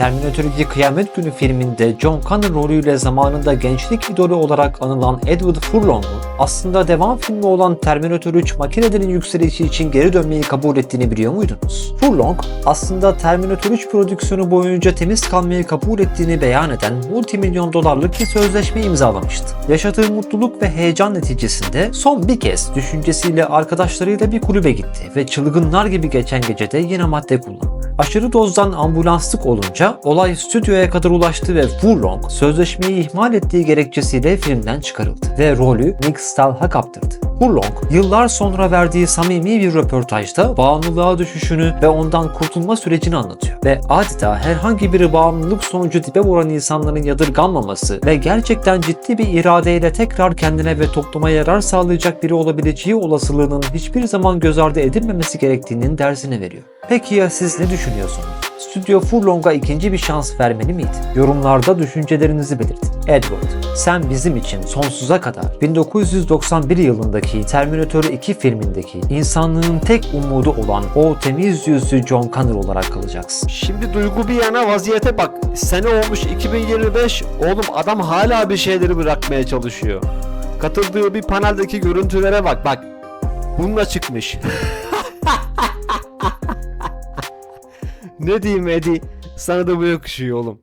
Terminator 2 Kıyamet Günü filminde John Connor rolüyle zamanında gençlik idolü olarak anılan Edward Furlong'un aslında devam filmi olan Terminator 3 makinelerin yükselişi için geri dönmeyi kabul ettiğini biliyor muydunuz? Furlong aslında Terminator 3 prodüksiyonu boyunca temiz kalmayı kabul ettiğini beyan eden multimilyon dolarlık bir sözleşme imzalamıştı. Yaşadığı mutluluk ve heyecan neticesinde son bir kez düşüncesiyle arkadaşlarıyla bir kulübe gitti ve çılgınlar gibi geçen gecede yine madde kullandı. Aşırı dozdan ambulanslık olunca olay stüdyoya kadar ulaştı ve Furlong sözleşmeyi ihmal ettiği gerekçesiyle filmden çıkarıldı ve rolü Nick Stahl'a kaptırdı. Furlong yıllar sonra verdiği samimi bir röportajda bağımlılığa düşüşünü ve ondan kurtulma sürecini anlatıyor. Ve adeta herhangi bir bağımlılık sonucu dibe vuran insanların yadırganmaması ve gerçekten ciddi bir iradeyle tekrar kendine ve topluma yarar sağlayacak biri olabileceği olasılığının hiçbir zaman göz ardı edilmemesi gerektiğinin dersini veriyor. Peki ya siz ne düşünüyorsunuz? Stüdyo Furlong'a ikinci bir şans vermeli miydi? Yorumlarda düşüncelerinizi belirtin. Edward, sen bizim için sonsuza kadar 1991 yılındaki Terminator 2 filmindeki insanlığın tek umudu olan o temiz yüzlü John Connor olarak kalacaksın. Şimdi duygu bir yana vaziyete bak. Sene olmuş 2025. Oğlum adam hala bir şeyleri bırakmaya çalışıyor. Katıldığı bir paneldeki görüntülere bak bak. Bununla çıkmış. ne diyeyim Edi? Sana da bu yakışıyor oğlum.